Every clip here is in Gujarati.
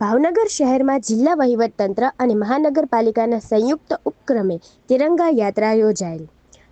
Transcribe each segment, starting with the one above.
ભાવનગર શહેરમાં જિલ્લા વહીવટતંત્ર અને મહાનગરપાલિકાના સંયુક્ત ઉપક્રમે તિરંગા યાત્રા યોજાયેલ.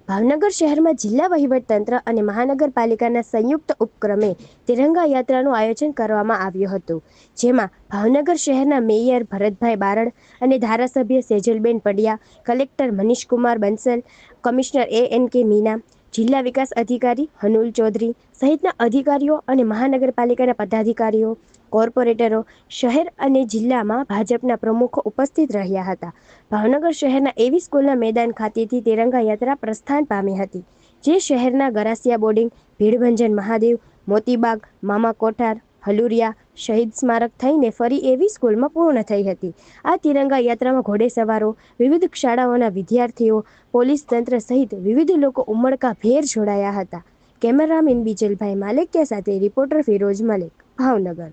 ભાવનગર શહેરમાં જિલ્લા વહીવટતંત્ર અને મહાનગરપાલિકાના સંયુક્ત ઉપક્રમે તિરંગા યાત્રાનું આયોજન કરવામાં આવ્યું હતું, જેમાં ભાવનગર શહેરના મેયર ભરતભાઈ બારડ અને ધારાસભ્ય Sejalben Padiya, collector Manishkumar Bansal, commissioner A N K Meena, જિલ્લા વિકાસ અધિકારી હનુલ ચૌધરી સહિતના અધિકારીઓ અને મહાનગરપાલિકાના પદાધિકારીઓ કોર્પોરેટરો શહેર અને જિલ્લામાં ભાજપના પ્રમુખો ઉપસ્થિત રહ્યા હતા. ભાવનગર શહેરના એવી સ્કૂલના મેદાન ખાતેથી તિરંગા યાત્રા પ્રસ્થાન પામી હતી, જે શહેરના ગરાસિયા બોર્ડિંગ, ભીડભંજન મહાદેવ, મોતીબાગ, મામા કોઠાર, હલુરિયા, શહીદ સ્મારક થઈને ફરી એવી સ્કૂલમાં પૂર્ણ થઈ હતી. આ તિરંગા યાત્રામાં ઘોડેસવારો, વિવિધ શાળાઓના વિદ્યાર્થીઓ, પોલીસ તંત્ર સહિત વિવિધ લોકો ઉમળકા ભેર જોડાયા હતા. કેમેરામેન બીજલભાઈ માલેકિયા સાથે રિપોર્ટર ફિરોજ મલિક, ભાવનગર.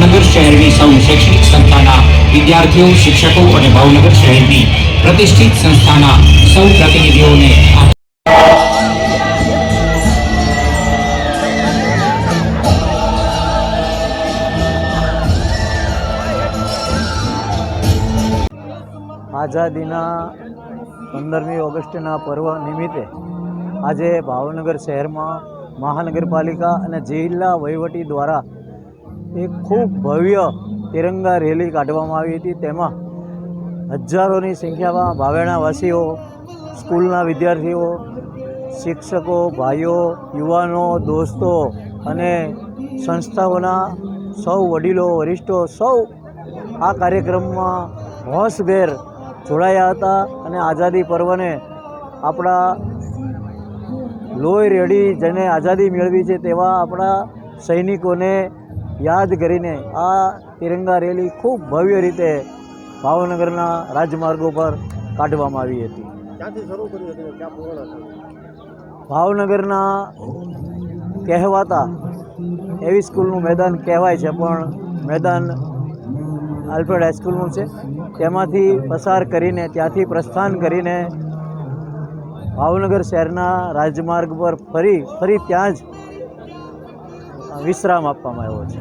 ભાવનગર શહેરની સૌ શૈક્ષણિક સંસ્થાના વિદ્યાર્થીઓ, શિક્ષકો અને ભાવનગર શહેરની પ્રતિષ્ઠિત સંસ્થાના સૌ પ્રતિનિધિઓને આઝાદીના પંદરમી ઓગસ્ટના પર્વ નિમિત્તે આજે ભાવનગર શહેરમાં મહાનગરપાલિકા અને જિલ્લા વહીવટી દ્વારા એક ખૂબ ભવ્ય તિરંગા રેલી કાઢવામાં આવી હતી. તેમાં હજારોની સંખ્યામાં ભાવેણાવાસીઓ, સ્કૂલના વિદ્યાર્થીઓ, શિક્ષકો, ભાઈઓ, યુવાનો, દોસ્તો અને સંસ્થાઓના સૌ વડીલો, વરિષ્ઠો સૌ આ કાર્યક્રમમાં હોશભેર જોડાયા હતા અને આઝાદી પર્વને આપણા લોહી રેડી જેને આઝાદી મેળવી છે તેવા આપણા સૈનિકોને યાદ કરીને આ તિરંગા રેલી ખૂબ ભવ્ય રીતે ભાવનગરના રાજમાર્ગો પર કાઢવામાં આવી હતી. ભાવનગરના કહેવાતા એવી સ્કૂલનું મેદાન કહેવાય છે પણ મેદાન આલ્ફ્રેડ હાઈસ્કૂલનું છે. તેમાંથી પસાર કરીને ત્યાંથી પ્રસ્થાન કરીને ભાવનગર શહેરના રાજમાર્ગ પર ફરી ફરી ત્યાં જ વિશ્રામ આપવામાં આવ્યો છે.